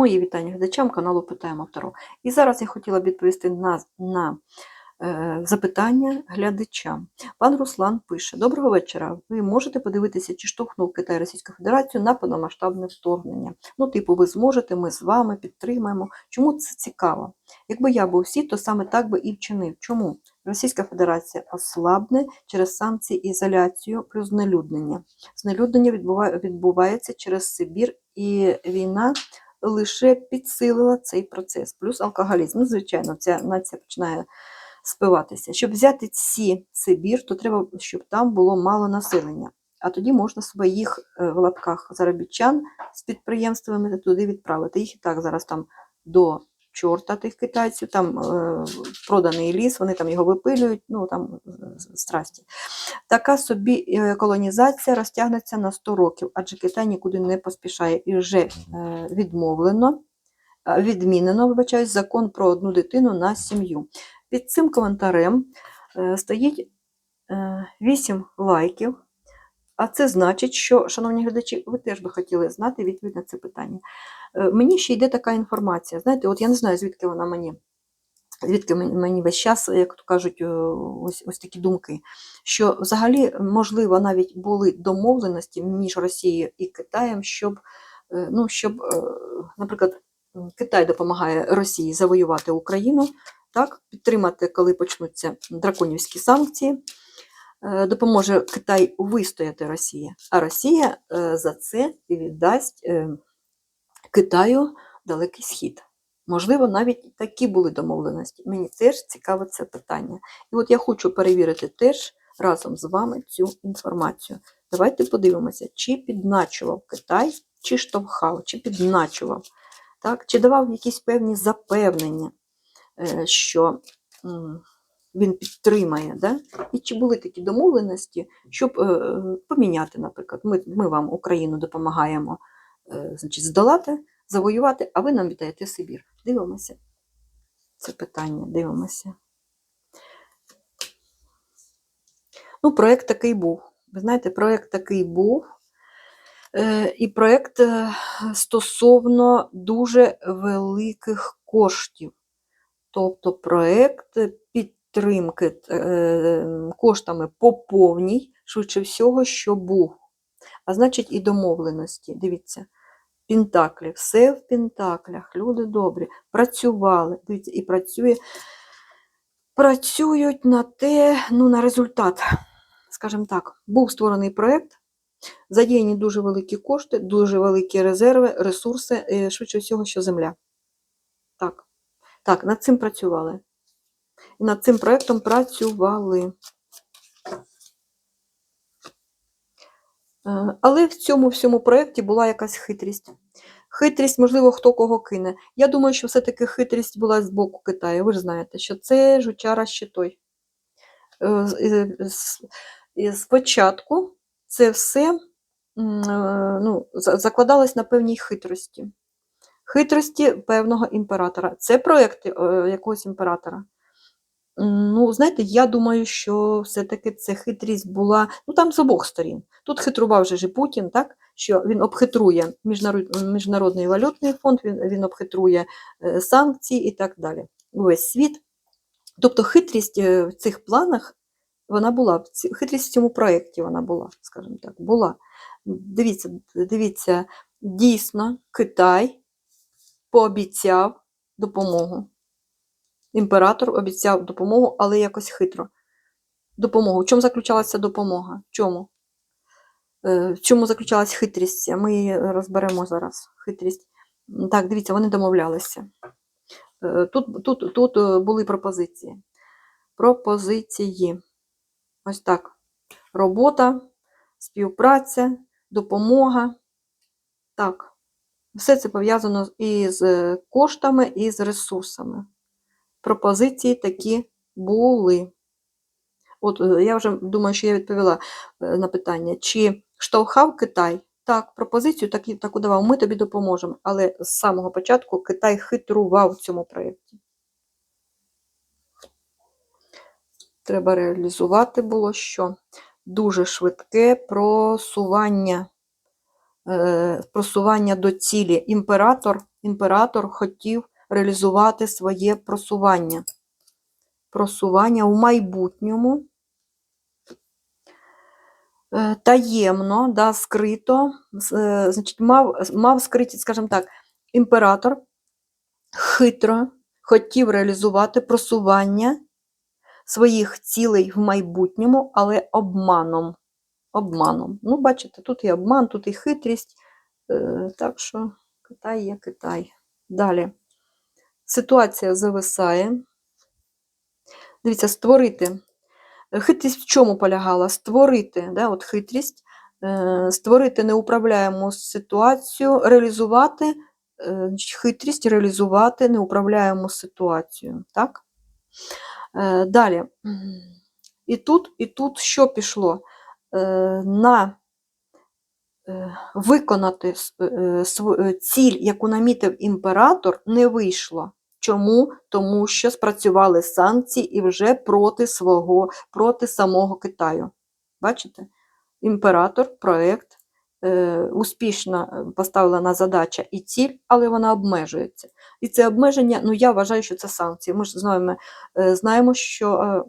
Мої вітання глядачам каналу Питаємо Таро. І зараз я хотіла б відповісти на, на е, запитання глядачам. Пан Руслан пише: Доброго вечора. Ви можете подивитися, чи штовхнув Китай Російську Федерацію на повномасштабне вторгнення. Ну, типу, ви зможете, ми з вами підтримаємо. Чому це цікаво? Якби я був всі, то саме так би і вчинив. Чому? Російська Федерація ослабне через санкції, ізоляцію плюс знелюднення. Знелюднення відбувається через Сибір, і війна лише підсилила цей процес. Плюс алкоголізм. Ну, звичайно, ця нація починає спиватися. Щоб взяти ці Сибір, то треба, щоб там було мало населення. А тоді можна своїх е, в лапках заробітчан з підприємствами туди відправити. Їх і так зараз там до чорта тих китайців, там е, проданий ліс, вони там його випилюють, ну там е, страсті. Така собі е, колонізація розтягнеться на 100 років, адже Китай нікуди не поспішає і вже е, відмовлено, е, відмінено, вибачаюсь, закон про одну дитину на сім'ю. Під цим коментарем е, стоїть е, 8 лайків. А це значить, що, шановні глядачі, ви теж би хотіли знати відповідь на це питання. Е, Мені ще йде така інформація. Знаєте, от я не знаю, звідки вона мені. Звідки мені- весь час, як то кажуть, е, ось, ось такі думки, що взагалі, можливо, навіть були домовленості між Росією і Китаєм, щоб, е, ну, щоб, наприклад, Китай допомагає Росії завоювати Україну, так, підтримати, коли почнуться драконівські санкції, допоможе Китай вистояти Росії, а Росія е, за це віддасть е, Китаю далекий схід. Можливо, навіть такі були домовленості. Мені теж цікаве це питання. І от я хочу перевірити теж разом з вами цю інформацію. Давайте подивимося, чи підначував Китай, чи штовхав, чи підначував, так? чи давав якісь певні запевнення, е, що він підтримає. Да? І чи були такі домовленості, щоб е, поміняти, наприклад, ми, ми вам Україну допомагаємо е, значить, здолати, завоювати, а ви нам віддаєте Сибір. Дивимося це питання, дивимося. Ну, проєкт такий був. Ви знаєте, проєкт такий був. Е, І проєкт стосовно дуже великих коштів. Тобто проєкт підтримки е, коштами по повній, швидше всього, що був. А значить, і домовленості. Дивіться, Пентаклі, все в Пентаклях, люди добрі, працювали, дивіться, і працює, працюють на те, ну, на результат. Скажімо так, був створений проєкт, задіяні дуже великі кошти, дуже великі резерви, ресурси, е, швидше всього, що земля. Так, так, над цим працювали. І над цим проєктом працювали. Е, Але в цьому всьому проєкті була якась хитрість. Хитрість, можливо, хто кого кине. Я думаю, що все-таки хитрість була з боку Китаю. Ви ж знаєте, що це жучара щитой. Е, з- е, і Спочатку це все е, ну, закладалось на певній хитрості. Хитрості певного імператора. Це проєкт е, якогось імператора. Ну, знаєте, я думаю, що все-таки це хитрість була, ну там з обох сторін. Тут хитрував же Путін, так? Що він обхитрує Міжнародний валютний фонд, він, він обхитрує е, санкції і так далі. Увесь світ. Тобто хитрість е, в цих планах вона була, хитрість в цьому проєкті вона була, скажімо так, була. Дивіться, дивіться, дійсно, Китай пообіцяв допомогу. Імператор обіцяв допомогу, але якось хитро. Допомогу. В чому заключалася допомога? Чому? Е, В чому заключалась хитрість? Ми її розберемо зараз. Хитрість. Так, дивіться, вони домовлялися. Е, Тут, тут, тут е, були пропозиції. Пропозиції. Ось так. Робота, співпраця, допомога. Так. Все це пов'язано із коштами і з ресурсами. Пропозиції такі були. От е, я вже думаю, що я відповіла е, на питання, чи штовхав Китай? Так, пропозицію таку давав, ми тобі допоможемо. Але з самого початку Китай хитрував в цьому проєкті. Треба реалізувати було що? Дуже швидке просування, е, просування до цілі. Імператор імператор хотів реалізувати своє просування. Просування у майбутньому е, таємно, да, скрито, е, значить, мав, мав скриті, скажімо так, імператор хитро хотів реалізувати просування своїх цілей в майбутньому, але обманом. Обманом. Ну, бачите, тут і обман, тут і хитрість. Е, Так що Китай є Китай. Далі. Ситуація зависає. Дивіться, створити. Хитрість в чому полягала? Створити, да, от хитрість, е, створити неуправляєму ситуацію, реалізувати е, хитрість, реалізувати неуправляєму ситуацію. Так? Е, Далі. І тут, і тут що пішло? На виконати ціль, яку намітив імператор, не вийшло. Чому? Тому що спрацювали санкції і вже проти свого, проти самого Китаю. Бачите? Імператор, проект е, успішно е, поставлена задача і ціль, але вона обмежується. І це обмеження, ну я вважаю, що це санкції. Ми ж знаємо, е, знаємо що е,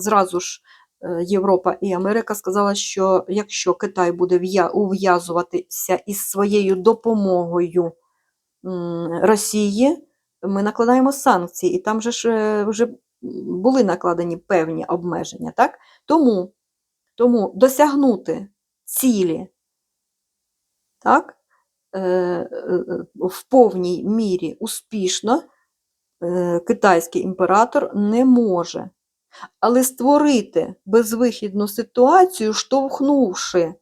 зразу ж е, Європа і Америка сказала, що якщо Китай буде ув'язуватися із своєю допомогою Росії, ми накладаємо санкції, і там же ж е, вже були накладені певні обмеження. Так? Тому, тому досягнути цілі так, е, е, в повній мірі успішно китайський імператор не може. Але створити безвихідну ситуацію, штовхнувши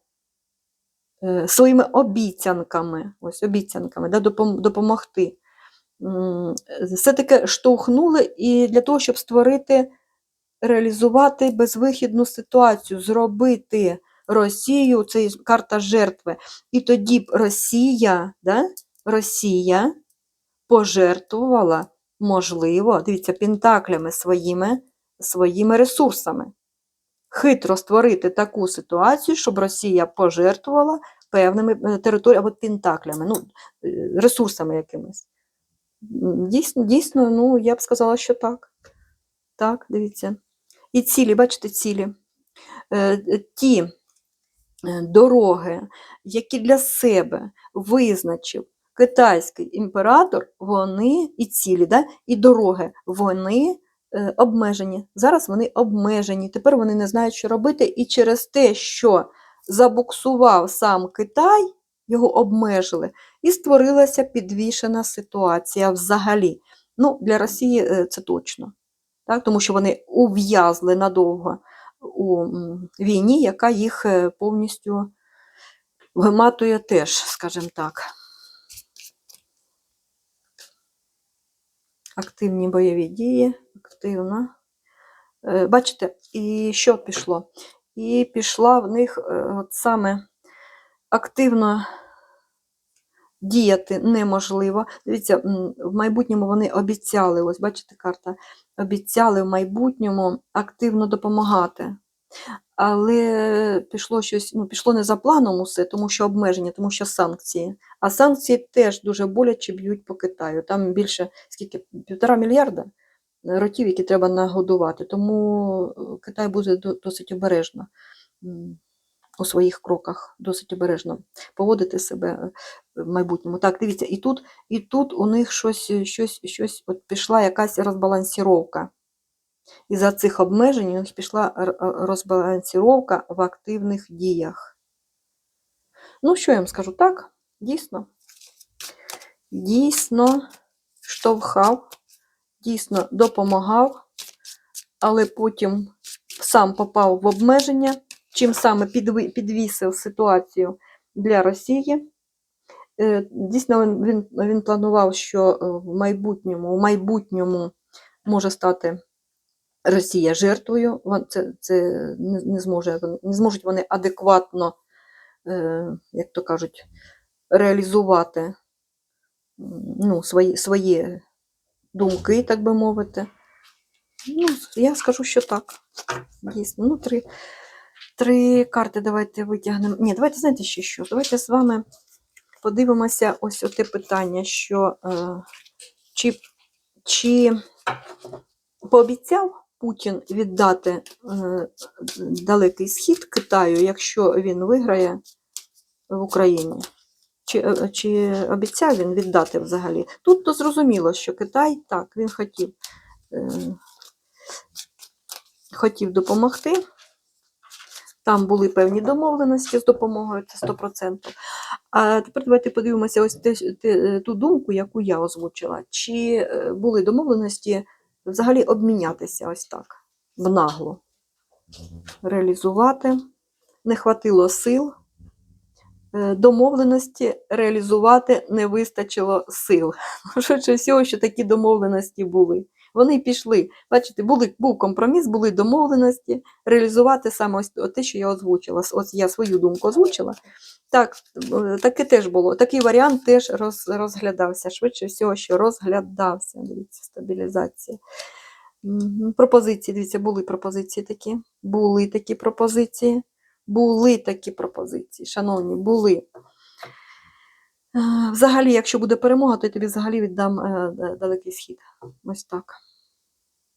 своїми обіцянками, ось обіцянками, да, допомогти, все-таки штовхнули і для того, щоб створити, реалізувати безвихідну ситуацію, зробити Росію, це карта жертви. І тоді б Росія, да, Росія пожертвувала, можливо, дивіться, пентаклями своїми, своїми ресурсами. Хитро створити таку ситуацію, щоб Росія пожертвувала певними е, територіями або пентаклями, ну, е, ресурсами якимись. Дійсно, дійсно, ну, я б сказала, що так. Так, дивіться. І цілі, бачите, цілі. Е, е, Ті е, дороги, які для себе визначив китайський імператор, вони і цілі, да, і дороги, вони обмежені. Зараз вони обмежені. Тепер вони не знають, що робити. І через те, що забуксував сам Китай, його обмежили, і створилася підвішена ситуація взагалі. Ну, для Росії е, це точно. Так? Тому що вони ув'язли надовго у війні, яка їх е, повністю виматує теж, скажімо так. Активні бойові дії, активно. Е, Бачите, і що пішло? І пішла в них от саме активно діяти неможливо. Дивіться, в майбутньому вони обіцяли, ось бачите, карта, обіцяли в майбутньому активно допомагати. Але пішло щось, ну, пішло не за планом усе, тому що обмеження, тому що санкції. А санкції теж дуже боляче б'ють по Китаю. Там більше скільки півтора мільярда ротів, які треба нагодувати. Тому е, Китай буде досить обережно у своїх кроках, досить обережно поводити себе е, в майбутньому. Так, дивіться, і тут, і тут у них щось, щось, щось от пішла якась розбалансіровка. І за цих обмежень у них пішла р- розбалансіровка в активних діях. Ну, що я вам скажу? Так, дійсно. Дійсно штовхав, дійсно допомагав, але потім сам попав в обмеження, чим саме підвісив ситуацію для Росії. Е, Дійсно, він, він, планував, що е, в майбутньому, в майбутньому може стати Росія жертвою. Це, це не, не, зможе, не зможуть вони адекватно, е, як то кажуть, реалізувати ну, свої, свої думки, так би мовити. Ну, я скажу, що так. Дійсно. Ну, три карти давайте витягнемо. Ні, давайте знаєте ще що? Давайте з вами подивимося ось оте питання, що е, чи, чи пообіцяв Путін віддати е, далекий схід Китаю, якщо він виграє в Україні? Чи, е, чи обіцяв він віддати взагалі? Тут то зрозуміло, що Китай так, він хотів, е, хотів допомогти. Там були певні домовленості з допомогою, це 100%. А тепер давайте подивимося ось те, те, ту думку, яку я озвучила. Чи е, були домовленості взагалі обмінятися ось так, в наглу, реалізувати. Не хватило сил, е, домовленості реалізувати не вистачило сил. Швидше всього, що такі домовленості були. Вони пішли. Бачите, були, був компроміс, були домовленості, реалізувати саме ось те, що я озвучила. Ось я свою думку озвучила. Так, е, таке теж було. Такий варіант теж роз, розглядався. Швидше всього, що розглядався. Дивіться, стабілізація. Пропозиції, дивіться, були пропозиції такі. Були такі пропозиції. Були такі пропозиції, шановні, були. Е, Взагалі, якщо буде перемога, то я тобі взагалі віддам е, далекий схід. Ось так.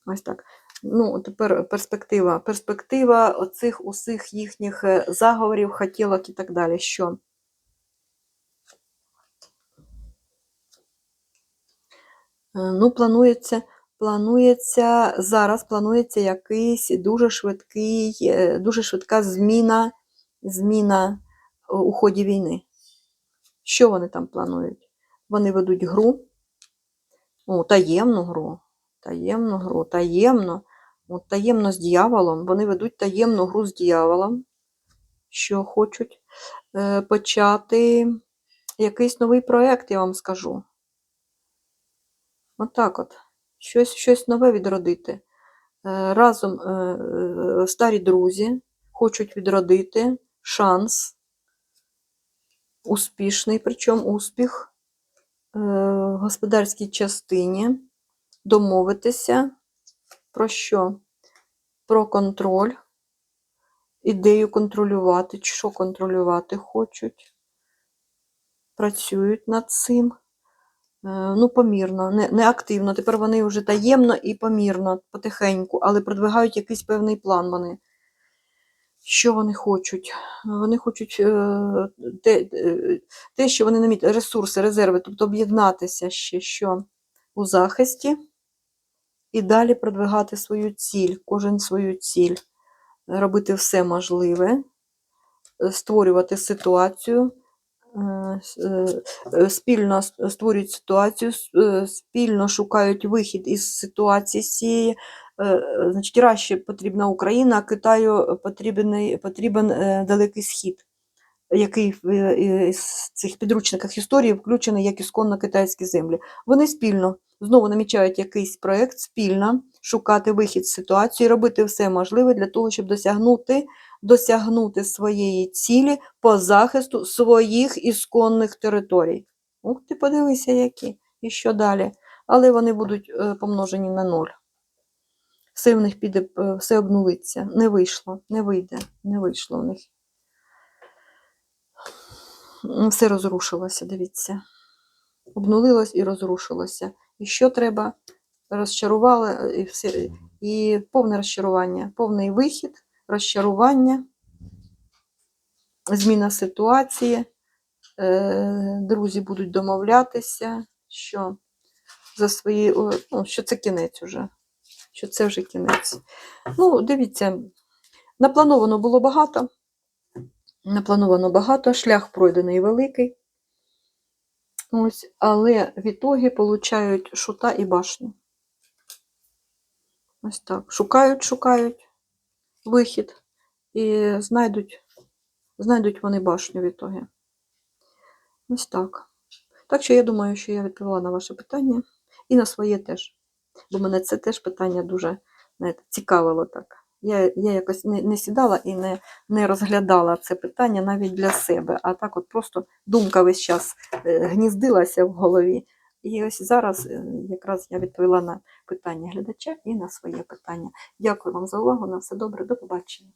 Ось так. Ну, тепер перспектива. Перспектива оцих усіх їхніх е, заговорів, хотілок і так далі. Що? Е, Ну, планується, планується зараз планується якийсь дуже швидкий, е, дуже швидка зміна, зміна е, у ході війни. Що вони там планують? Вони ведуть гру, о, таємну гру, таємну гру, таємно, от таємно з дьяволом. Вони ведуть таємну гру з дьяволом, що хочуть е, почати якийсь новий проєкт, я вам скажу. Отак от. Щось, щось нове відродити. Е, Разом е, е, старі друзі хочуть відродити шанс, успішний, причому успіх е, в господарській частині, домовитися про що? Про контроль, ідею контролювати, що контролювати хочуть, працюють над цим. Е, Ну, помірно, не, не активно. Тепер вони вже таємно і помірно, потихеньку, але продвигають якийсь певний план вони. Що вони хочуть? Вони хочуть е, те, е, те, що вони намітили, ресурси, резерви, тобто об'єднатися ще що у захисті і далі продвигати свою ціль, кожен свою ціль, робити все можливе, е, створювати ситуацію, спільно створюють ситуацію, спільно шукають вихід із ситуації цієї. Е, е, Значить, краще потрібна Україна, а Китаю потрібен, потрібен далекий схід, який в е, цих підручниках історії включений як ісконно китайські землі. Вони спільно знову намічають якийсь проєкт, спільно шукати вихід з ситуації, робити все можливе для того, щоб досягнути, досягнути своєї цілі по захисту своїх ісконних територій. Ух ти, подивися, які. І що далі? Але вони будуть помножені на ноль. Все в них піде, е, все обнулиться. Не вийшло, не вийде, не вийшло в них. Все розрушилося, дивіться. Обнулилось і розрушилося. І що треба? Розчарували е, і все. І повне розчарування, повний вихід, розчарування, зміна ситуації. Е, Друзі будуть домовлятися, що за свої, ну, що це кінець уже. Що це вже кінець. Ну, дивіться, наплановано було багато. Наплановано багато, шлях пройдений великий. Ось, але в ітогі получають шута і башню. Ось так. Шукають, шукають вихід і знайдуть, знайдуть вони башню в ітогі. Ось так. Так що я думаю, що я відповіла на ваше питання і на своє теж. Бо мене це теж питання дуже знаєте, цікавило так. Я, я якось не, не сідала і не, не розглядала це питання навіть для себе, а так от просто думка весь час е, гніздилася в голові. І ось зараз е, якраз я відповіла на питання глядача і на своє питання. Дякую вам за увагу. На все добре, до побачення.